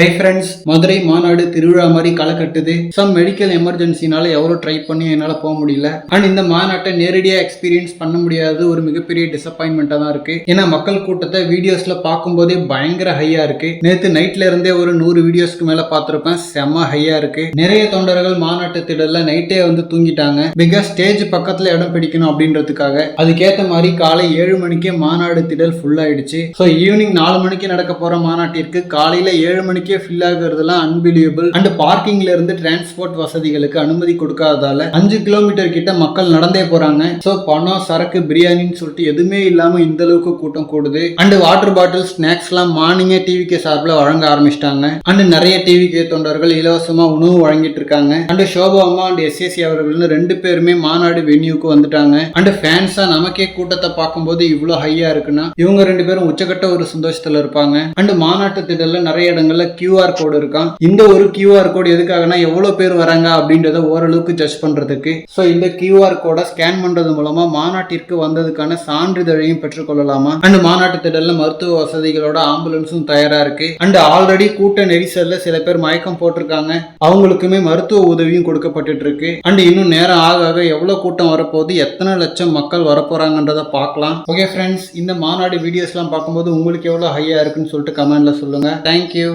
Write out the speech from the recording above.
Hi friends Madurai மாநாடு திருவிழா மாதிரி களை கட்டுது. சம் மெடிக்கல் எமர்ஜென்சினால எவ்வளோ ட்ரை பண்ணி என்னால் போக முடியல. அண்ட் இந்த மாநாட்டை நேரடியாக எக்ஸ்பீரியன்ஸ் பண்ண முடியாது ஒரு மிகப்பெரிய டிசப்பாயின்மெண்ட்டாக தான் இருக்கு. ஏன்னா மக்கள் கூட்டத்தை வீடியோஸ்ல பார்க்கும்போதே பயங்கர ஹையா இருக்கு. நேற்று நைட்ல இருந்தே ஒரு நூறு வீடியோஸ்க்கு மேல பார்த்துருப்பேன். செம்ம ஹையா இருக்கு. நிறைய தொண்டர்கள் மாநாட்டு திடல்ல நைட்டே வந்து தூங்கிட்டாங்க. பிகாஸ் ஸ்டேஜ் பக்கத்துல இடம் பிடிக்கணும் அப்படின்றதுக்காக. அதுக்கேற்ற மாதிரி காலை ஏழு மணிக்கே மாநாடு திடல் ஃபுல் ஆயிடுச்சு. ஸோ ஈவினிங் நாலு மணிக்கு நடக்க போற மாநாட்டிற்கு காலையில ஏழு மணிக்கு ஃபில் ஆகுறதுலாம் அன்பிலியபிள் அண்ட் பார்க்கிங்ல இருந்து டிரான்ஸ்போர்ட் வசதிகளுக்கு அனுமதி கொடுக்காததால அஞ்சு கிலோமீட்டர் கிட்ட மக்கள் நடந்தே போறாங்க. ஸோ பணம் சரக்கு பிரியாணின்னு சொல்லிட்டு எதுவுமே இல்லாம இந்த அளவுக்கு கூட்டம் கூடுது. அண்ட் வாட்டர் பாட்டில் ஸ்நாக்ஸ் எல்லாம் மார்னிங்கே டிவிகே சார்பில் வழங்க ஆரம்பிச்சிட்டாங்க. அண்ட் நிறைய டிவிகே தொண்டர்கள் இலவசமா உணவு வழங்கிட்டு இருக்காங்க. அண்ட் சோபா அம்மா அண்ட் எஸ்எஸ்சி அவர்கள்னு ரெண்டு பேருமே மாநாடு வென்யூக்கு வந்துட்டாங்க. அண்ட் ஃபேன்ஸா நமக்கே கூட்டத்தை பார்க்கும்போது இவ்வளோ ஹையா இருக்குன்னா இவங்க ரெண்டு பேரும் உச்சக்கட்ட ஒரு சந்தோஷத்துல இருப்பாங்க. அண்ட் மாநாட்டு திடல்ல நிறைய இடங்கள்ல கியூஆர் கோடு இருக்கான். இந்த ஒரு கியூஆர் கோடு எதுக்காகனா எவ்வளவு பேர் வராங்க அப்படின்றத ஓரளவுக்கு ஜட்ஜ் பண்றதுக்கு. ஸோ இந்த கியூஆர் கோடை ஸ்கேன் பண்றது மூலமா மாநாட்டிற்கு வந்ததுக்கான சான்றிதழையும் பெற்றுக்கொள்ளலாமா அண்ட் மாநாட்டு திடல்ல மருத்துவ வசதிகளோட ஆம்புலன்ஸும் தயாரா இருக்கு. அண்ட் ஆல்ரெடி கூட்ட நெரிசல்ல சில பேர் மயக்கம் போட்டிருக்காங்க. அவங்களுக்குமே மருத்துவ உதவியும் கொடுக்கப்பட்டுட்டு இருக்கு அண்ட் இன்னும் நேரம் ஆக ஆக எவ்வளவு கூட்டம் வரப்போகுது? எத்தனை லட்சம் மக்கள் வரப்போறாங்கன்றத பார்க்கலாம். ஓகே ஃப்ரெண்ட்ஸ் இந்த மாநாடு வீடியோஸ்லாம் பார்க்கும்போது உங்களுக்கு எவ்வளோ ஹையா இருக்குன்னு சொல்லிட்டு கமெண்ட்ல சொல்லுங்க. தேங்க்யூ